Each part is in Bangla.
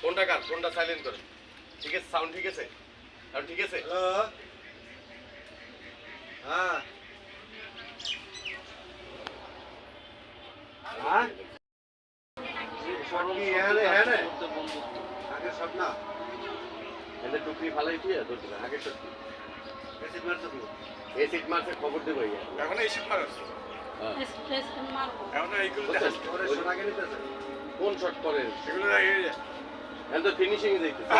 ফোনটা কার ফোনটা সাইলেন্ট করে ঠিক আছে সাউন্ড ঠিক আছে? আর ঠিক আছে? হ্যালো হ্যাঁ। হ্যাঁ? কি হ্যাঁ রে হ্যাঁ রে? আগে সব না। এদের টুকরি ফালাই ধরতে না আগে সত্যি এসিড এই সিট মারছে খবর দেবো এখন। এই শীত মারা? হ্যাঁ। এখন এইগুলো কোন শট করে এগুলো এখন তো ফিনিশিং দেখতেছে।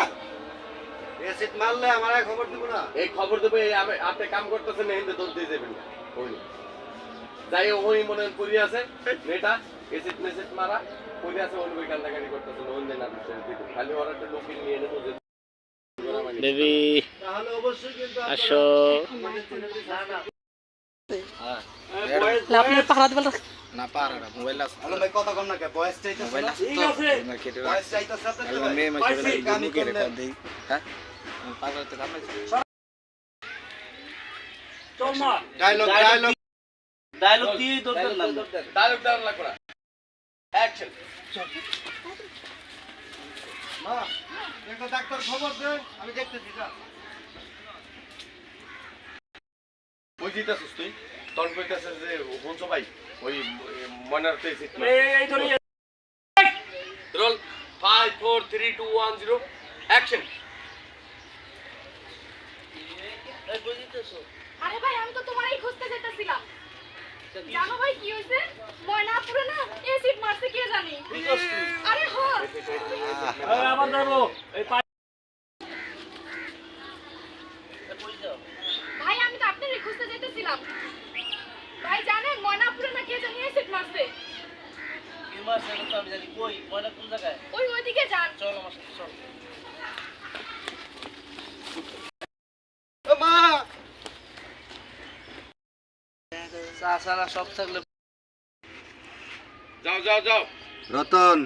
এসিড মারলে আমার খবর দিব না। এই খবর দেবো এই আপনি কাম করতেছেন না হিন্দে দৌড় দিয়ে যাবেন না। ওই যাই ওই মনে হয় পড়ি আছে। মেয়েটা এসিড মেসিড মারা পড়ি আছে ওই ওই কান্দাকানি করতেছে ওই দিন আর খালি ওরা একটা লোকিং নিয়ে নেব যে বেবি তাহলে অবশ্যই কিন্তু আপনারা- আসো। আপনার পাহারা দিবেন না পারা না মোবাইল আছে। হ্যালো ভাই কথা কম না কে? বয়স চাইতেছে মোবাইল না? আছে তো আমার কেটে বয়স চাইতেছে? মেয়ে মাসে পাইছি, গানই মুখে দেই। হ্যাঁ? পাগল তো কাম নাই ডায়লগ ডায়লগ ডায়লগ দিয়ে দরকার না ডায়লগ ডায়লগ লাগবে। অ্যাকশন মা একটা ডাক্তার খবর দে আমি দেখতেছি যা। ওই জিতাছিস তুই? তখন কইতাছে যে বলছো ভাই ওই ময়নার roll five four three two one zero action আরে ভাই আমি তো তোমারই খুঁজতে যেতেছিলাম জানো ভাই কি হয়েছে ময়নাপুরে না এসিড মারছে কে জানি আরে হ ভাই আমি তো আপনারই খুঁজতে যেতেছিলাম ভাই জানেন ময়নাপুরে না কে জানি এসিড মারছে ওই ওইদিকে যান। ও মা! সব থাকলে যাও যাও যাও। রতন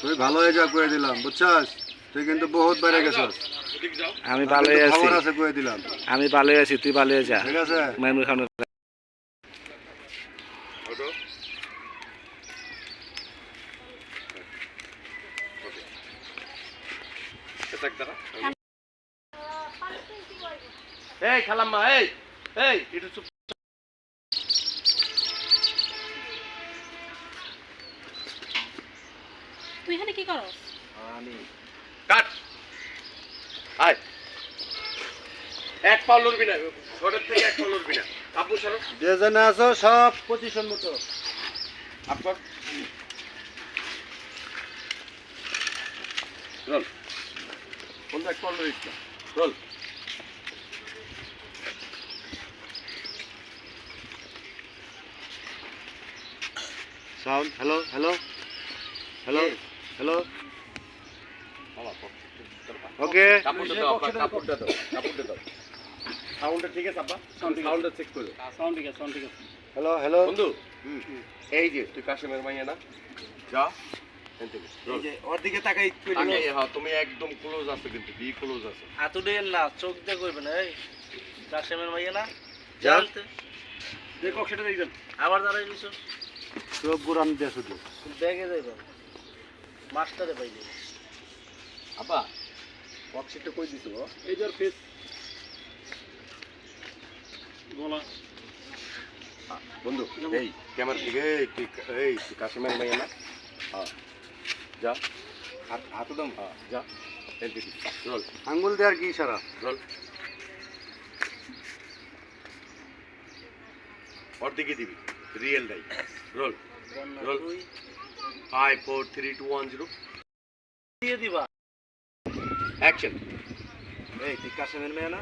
তুই ভালো হয়ে যা কয়ে দিলাম বুঝছস? তুই কিন্তু বহুত বাইরে গেছস। আমি ভালোই আছি। খবর আছে কয়ে দিলাম। আমি ভালোই আছি তুই ভালোই যা। ঠিক আছে? এই খালাম্মা এই এই একটু চুপ। তুই এখানে কি করস? কাট। আয়। এক পাও লড়বি না ঘরের থেকে এক পাও লড়বি না। আব্বু সরো। যে জনে আছো সব পজিশন মতো। আপনার রোল বন্ধু এক পাও লড়িস না roll sound hello hello hello hello. Okay. কাপড়টা দাও আব্বা কাপড়টা দাও কাপড়টা দাও। সাউন্ডটা ঠিক আছে আব্বা? সাউন্ডটা চেক করো হ্যালো হ্যালো। বন্ধু এই যে তুই কাশিমের মাইয়া না? যা। দিকে হ্যাঁ তুমি একদম ক্লোজ আছো কিন্তু বি ক্লোজ আছো? হাতু দিয়ে না চোখ দিয়ে করবে না এই। কাশেমের মাইয়া না? যা। জানতে? দেখো সেটা দেখবেন আবার দাঁড়াই দিছো চোখ গুরাম দিয়ে শুধু। ব্যাগে যাইব মাস্টারে পাইলে আব্বা বক্সিটা কই দিছো এই ফেস বন্ধু এই ক্যামেরা থেকে এই কাশিমের মাইয়া না? যা। হাত হাত দাম হ্যাঁ যা। দিদি রোল। আঙ্গুল দেওয়ার কি ইশারা? রোল। ওর দিকে দিবি real die roll roll. Five four three two one zero দিয়ে দিবা। অ্যাকশন এই তুই কাশেমের মেয়ে না?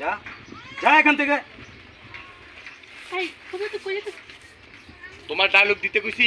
যা যা এখান থেকে। তোমার ডায়লগ দিতে কইছি।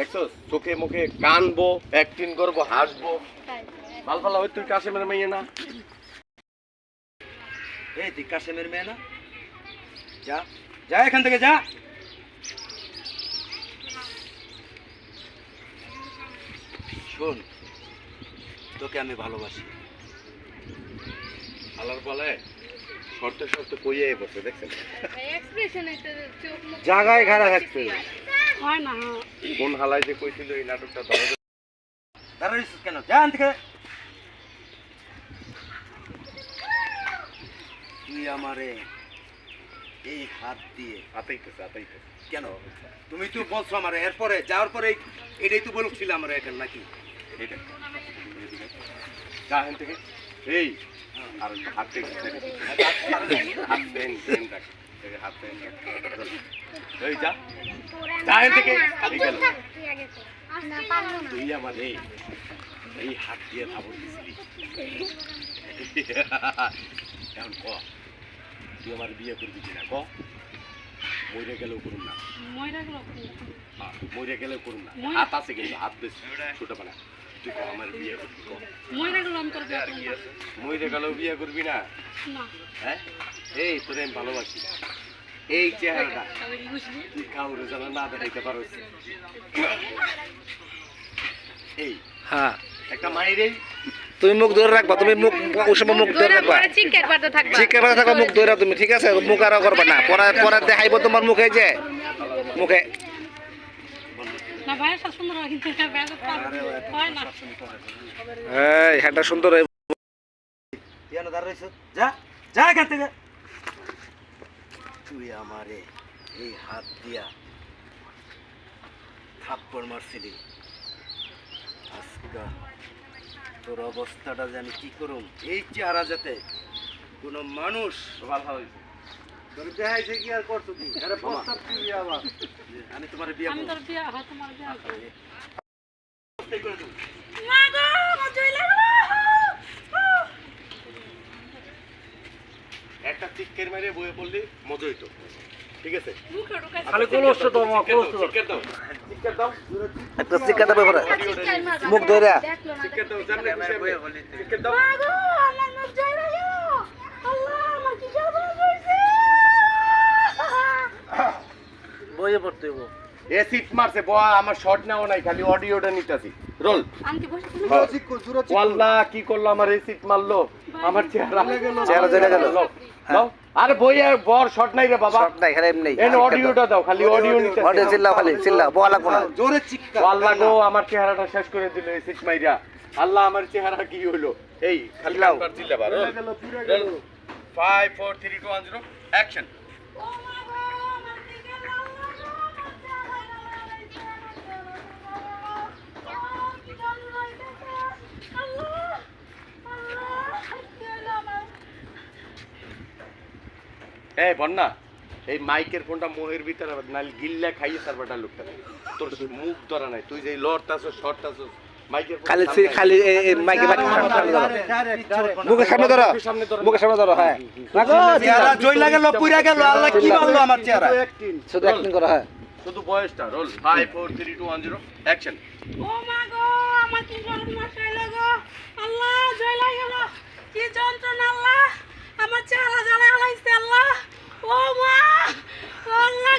দেখছ? চোখে মুখে কানবো অ্যাক্টিং করব হাসবো। ভালো ভালো হয় তুই কাশেমের মেয়ে না? এই তুই কাশেমের মেয়ে না? যা যা এখান থেকে যা। শোন তোকে আমি ভালোবাসি। আলার বলে শর্তে শর্তে কইয়ে বসে দেখছেন? জায়গায় খাড়া থাকতে হয় না। কোন হালায় যে কইছিল এই নাটকটা ধরে দাঁড়াইছিস কেন? যা থেকে তুই আমারে এই হাত দিয়ে আতাইতেছে আতাইতেছে। কেন? তুমি তো বলছো আমারে এরপরে যাওয়ার পরে এটাই তো বলছিল আমার এখন নাকি? এইটা। যা হেন থেকে এই আর হাত থেকে হাত পেন পেন রাখ হাত। এই যা। যা থেকে। এই তুই আমার হাত দিয়ে থাবর দিছিলি এখন ক? তুই আমার বিয়ে করবি কিনা ক? মরে গেলেও করুন না। ময়রা হ্যাঁ, মরে গেলেও করুন না। মরে- হাত আছে কিন্তু হাত বেশ ছোট পানা তুই ক আমার বিয়ে করবি ক ময়রা গুলো আমি করব মরে গেলেও বিয়ে করবি না না হ্যাঁ এই তোরে আমি ভালোবাসি এই চেহারাটা তুই কাউরে যেন না দেখাইতে পারো এই হ্যাঁ। একটা মাইরেই তুমি মুখ ধরে রাখবা তুমি মুখ ওই সময় মুখ ধরে রাখবা। চিক একবার তো থাকবা। শিক্ষা কথা থাকবা মুখ ধরে তুমি ঠিক আছে? মুখ আর করবা না পরে পরে দেখাইবো তোমার মুখে যে। মুখে না ভাইয়ের সাথে সুন্দর হয় কিন্তু হয় না। এই হ্যাঁ। সুন্দর কেন দাঁড়াইছ যা যা এখান থেকে। তুই আমারে এই হাত দিয়া থাপ্পড় মারছিলি। আজকা তোর অবস্থাটা যে আমি কি করুম? এই চেহারা যাতে কোনো মানুষ ভালো হয়েছে একটা চিকের মেরে বয়ে পড়লি মজা হইতো। ঠিক আছে? খালি দাও মা চিকের দাও চিকের একটা মুখ ধরে চিকের চিকের দাও বইয়ে পড়তে হইব। এসিড মারছে বয়া আমার শর্ট নাও নাই খালি অডিওটা নিতেছি। রোল। কর। ওয়াল্লাহ কি করল আমার এসিড মারলো? আমার চেহারা চেহারা জ্বলে গেল। দাও। আরে বইয়ে বর শর্ট নাই রে বাবা। সব নাই খালি এমনি। এন অডিওটা দাও খালি অডিও নিতে অডিও চিল্লাও খালি চিল্লাও বলা লাগবো না জোরে চিৎকার আল্লাহ গো আমার চেহারাটা শেষ করে দিল এসিড মাইরা। আল্লাহ আমার চেহারা কি হলো? এই খালি গেল পুরো গেল। 5 4 3 2 1 0 অ্যাকশন ও মা গো আমার দিকে আল্লাহ গো কি জানো হইতাছে আল্লাহ আল্লাহ কি হলো আমার এই বন্যা এই মাইকের ফোনটা মোহের ভিতরে নাল গিল্লা খাইয়ে সারবাটা লোকটা তোর মুখ ধরা নাই তুই যে লড়তাছ শর্টতাছ মাইকের খালি খালি মাইকে মুখের সামনে ধরো মুখের সামনে ধরো। হ্যাঁ। লাগো চেহারা পুরা গেল আল্লাহ কি মারলো আমার চেহারা? শুধু অ্যাক্টিং করো হ্যাঁ। শুধু বয়সটা রোল। 5 4 3 2 1 0 অ্যাকশন ও মা গো আমার কি সর্বনাশ হইল গো? আল্লাহ জয় গেল কি যন্ত্রণা আল্লাহ। আমার চেহারা জ্বালা হলাইছে আল্লাহ। ও মা আল্লাহ